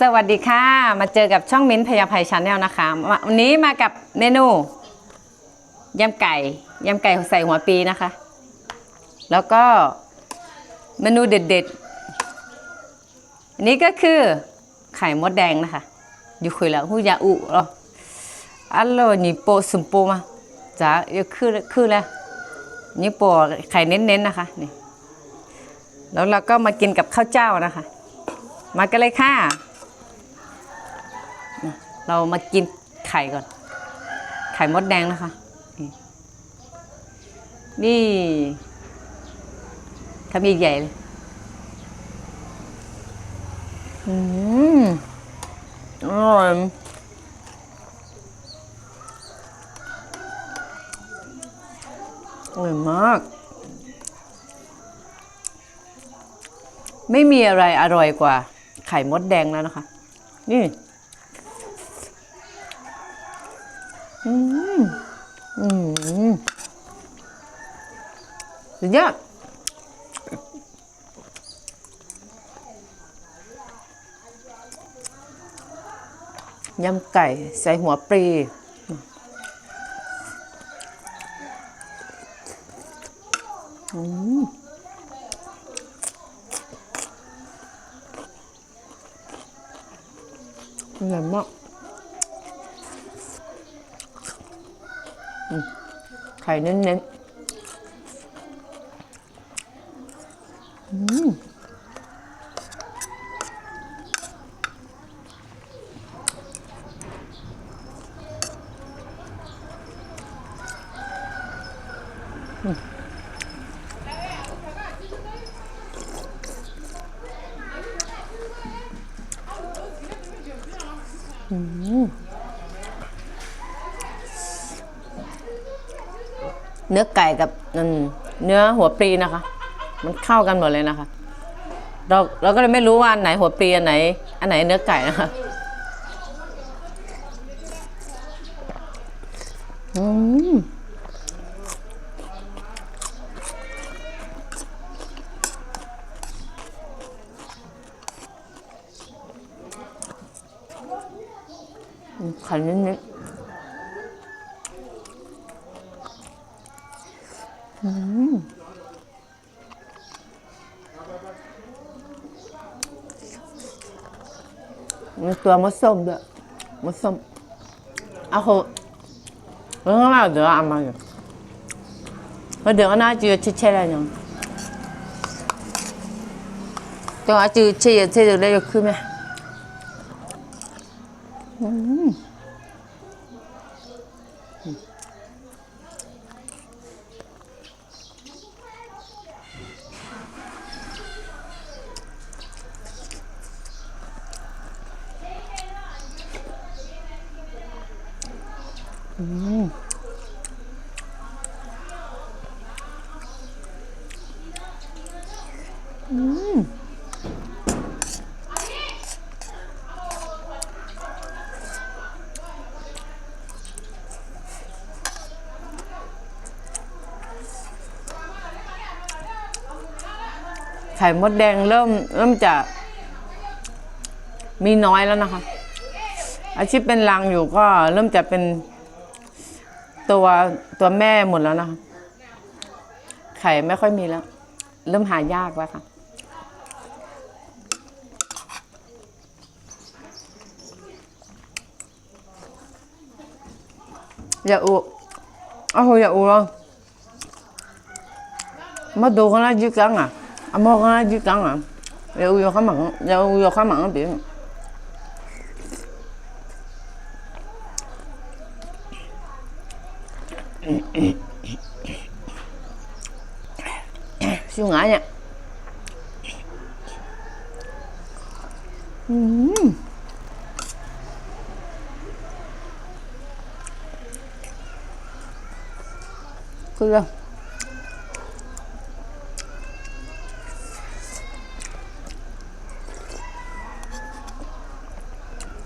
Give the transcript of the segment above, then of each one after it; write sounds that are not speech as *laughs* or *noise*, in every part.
สวัสดีค่ะ มาเจอกับช่องมิ้นทพยาภัยชาแนลนะคะ วันนี้มากับเมนูยำไก่ยำไก่ใส่หัวปีนะคะ แล้วก็เมนูเด็ดๆ อันนี้ก็คือไข่มดแดงนะคะ อยู่คุยแล้วหูยาอุหรออัลโลนี่โปสุมโปมาจ้าเยอะคือคือแล้วนี่โปไข่เน้นๆนะคะนี่แล้วเราก็มากินกับข้าวเจ้านะคะ มากันเลยค่ะ เรามากินไข่ก่อน ไข่มดแดงนะคะ นี่นี่ทำใหญ่ๆเลยอืมอร่อยอร่อยมาก ไม่มีอะไรอร่อยกว่าไข่มดแดงแล้วนะคะ นี่ อืม อืมสุด ยอดยำไก่ใส่หัวปรีอืมอร่อยมากไข่เน้นๆอืม เนื้อไก่กับเนื้อหัวปลีนะคะ มันเข้ากันหมดเลยนะคะ เราเราก็เลยไม่รู้ว่าอันไหนหัวปลีอันไหน อันไหนเนื้อไก่นะคะอืมอืมไข่นิดๆ มีตัวมดส้มด้วยมดส้มเอาเหอะเรื่องอะไรเดี๋ยวเอามาอยู่เดี๋ยวน่าจะชิดเช่อะไรยังตัวอาจืดเชี่ยเชี่ยเลยกขึ้นไหมอืม ไข่มดแดงเริ่มเริ่มจะ มีน้อยแล้วนะคะ อาชีพเป็นรังอยู่ก็เริ่มจะเป็นตัวตัวแม่หมดแล้วนะคะไข่ไม่ค่อยมีแล้ว เริ่มหายากแล้วค่ะ dạ ụ à hồi dạ ụ rồi mà đồ con ai chứ căng à? À mò con ai chứ căng à? Dạ ụ vô khá mặn dạ ụ vô khá mặn biển. Siêu ngã nha. Mm-hmm. เกลือ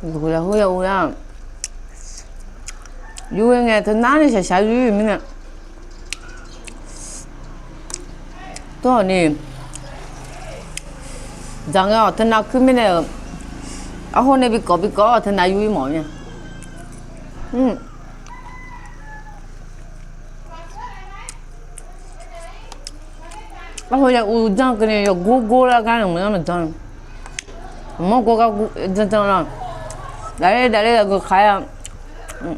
อยู่แล้วเฮ้ยอูแล้วอยู่ยังไงถึงน้านี่เฉยๆอยู่มั้ยเนี่ยตัวนี้จังเอาถึงน้าคือไม่เนี่ยเอาคนในบิกอบิกอถึงน้าอยู่มั้ยเนี่ยอืม 然后呀，我讲跟你要过过了，干什么样的讲？没过个过，真正了。来来来，个开啊，嗯，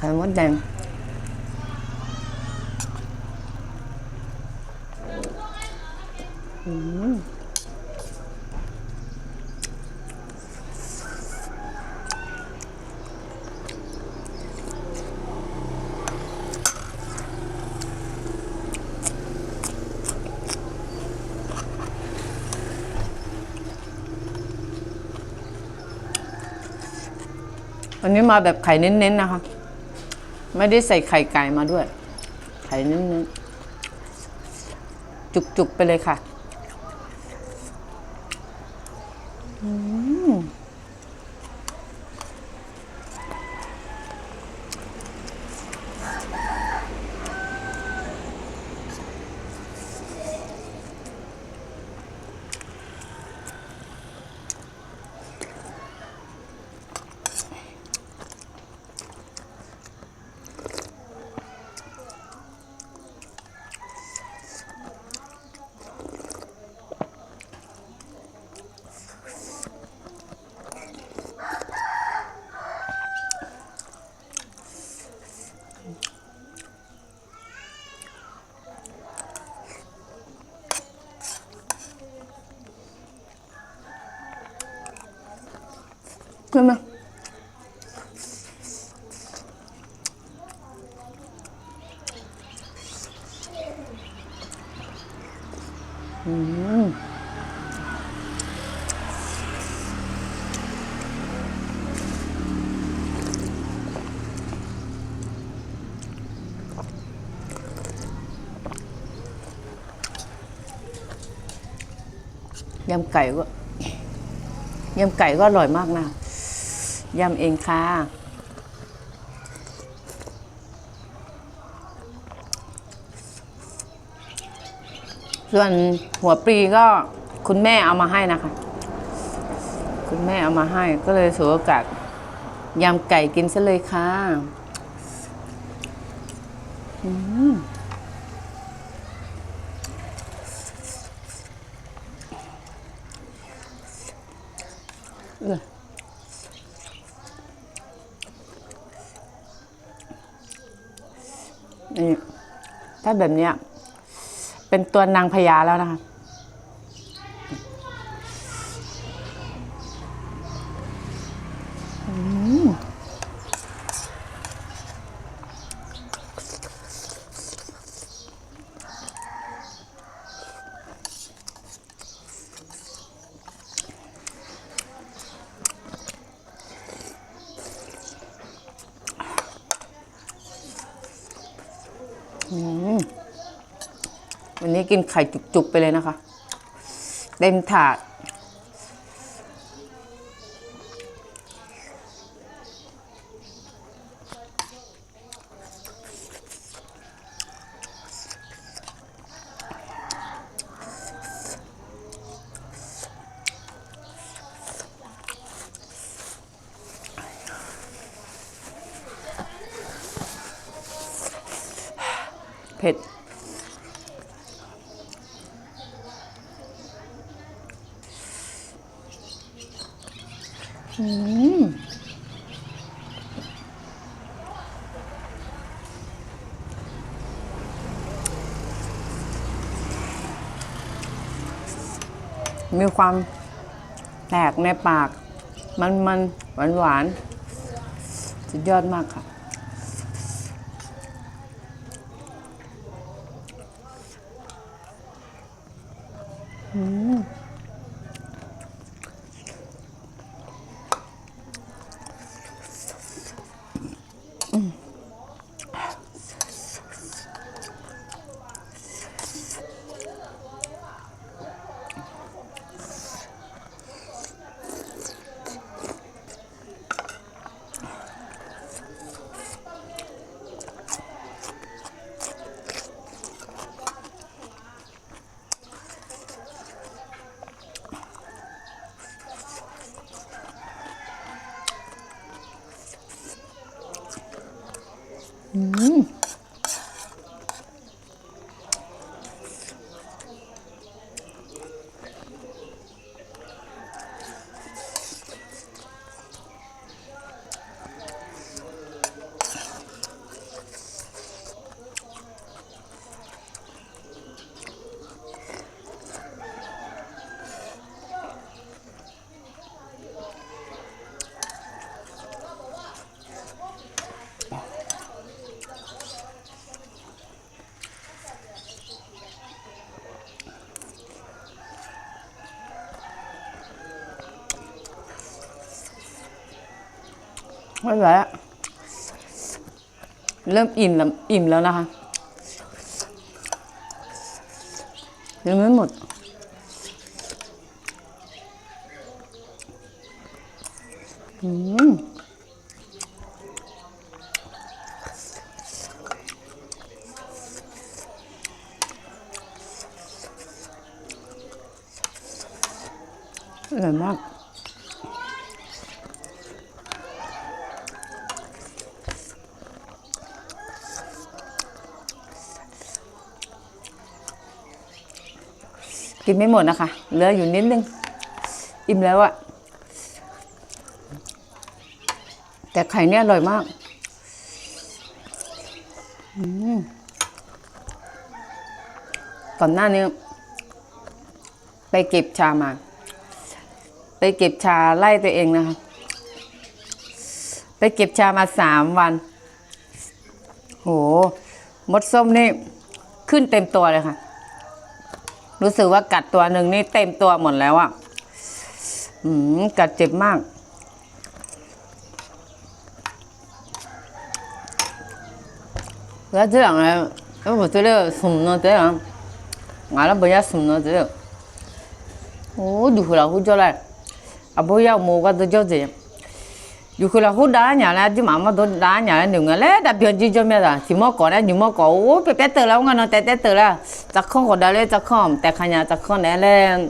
开么蛋？嗯。 วันนี้มาแบบไข่เน้นๆนะคะ ไม่ได้ใส่ไข่ไก่มาด้วย ไข่เน้นๆ จุกๆไปเลยค่ะ ใช่ไหมอืมยำไก่ก็ยำไก่ก็อร่อยมากนะ ยำเองค่ะ ส่วนหัวปลีก็คุณแม่เอามาให้นะคะ คุณแม่เอามาให้ก็เลยถือโอกาสยำไก่กินซะเลยค่ะอืมเออ นี่ถ้าแบบเนี้ย เป็นตัวนางพญาแล้วนะคะ วันนี้กินไข่จุกๆไปเลยนะคะ เต็มถาด มีความแตกในปาก มันมันหวานหวานๆสุดยอดมากค่ะ อ ไม่ไหวอะเริ่มอิ่มแล้วอิ่มแล้วนะคะยังไม่หมด อืมอร่อยมาก นไม่หมดนะคะ เหลืออยู่นิดนึง อิ่มแล้วอะแต่ไข่เนี่ยอร่อยมากก่อนหน้านี้ ไปเก็บชามา ไปเก็บชาไล่ตัวเองนะคะ ไปเก็บชามาสามวัน โห มดส้มนี่ ขึ้นเต็มตัวเลยค่ะ รู้สึกว่ากัดตัวหนึ่งนี่เต็มตัวหมดแล้วอะ่ะอืมกัดเจ็บมาก แล้วที่หลังเลยแล้วผมจะเรียกสมนอเจ้าอะแล้วไม่อยาสมนอเจ้าโอ้ดูหัวเราหัวเจ้าเลยอะไมอยากมัวก็จะเจ้าเจ้า dù khi là hút đá nhà là chứ mà mà tôi đá nhà là nhiều người lấy đặc biệt chỉ cho mẹ là chỉ mà cỏ đấy nhiều mà cỏ ô bé bé từ lâu ngon nó té té từ là. Chắc không có đấy chắc không. Té khai nhà chắc không này, lên.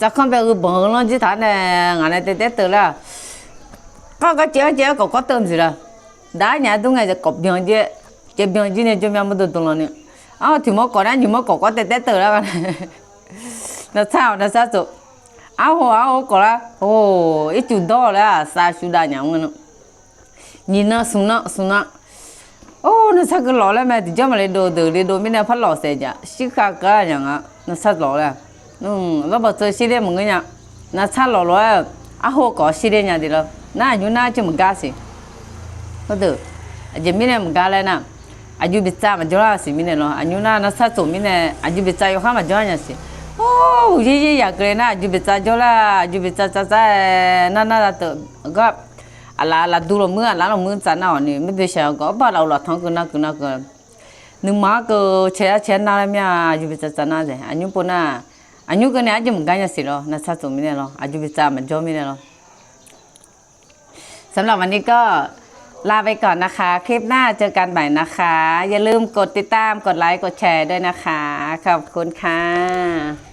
Chắc không phải ở bận luôn chứ thằng này ngài này té té từ là. Có cái chéo chéo có có tôm gì là đá nhà tôi ngày giờ cọp biếng chứ. Chế biếng chứ này cho mẹ mà tôi tôi luôn à thì mua cỏ đấy nhiều mua cỏ có té té từ là *laughs* nó sao nó sao rồi aho aho kola oh itu dola sa shuda nyangno nina suna suna oh na sak lo la ma ti jam le do do le do mi na phat lo se ja shi kha ka nyanga na sak lo la nung lo ba che shi le mong nya na cha lo lo aho ko shi le nya de lo na yu na chim ga si ho do je mi na m ga la na aju bi cha ma jo la si mi ne lo anyu na na sa so mi ne aju bi cha yo ha ma jo nya si โอ้ยยอยากเลยนะอายุบิจาจราอายุบิจาจ้าจ้านั่นน่ะตัวก็อะไรละดูลมือละลมือจันน่ะนี่ไม่เป็นเชียวก็บ้าเราละท้องกันนะกันนะกันนึกมาก็เชียเชียน่าละเนี่ยอายุบิจาจ้าน่าเลยอายุปุ่นน่ะอายุกันเนี่ยอายุมันกันเนี่ยสิเนาะนะซาโซมิเนี่ยเนาะอายุบิจ้ามาจอมิเนี่ยเนาะสำหรับวันนี้ก็ลาไปก่อนนะคะ คลิปหน้าเจอกันใหม่นะคะ อย่าลืมกดติดตาม กดไลค์ กดแชร์ด้วยนะคะ ขอบคุณค่ะ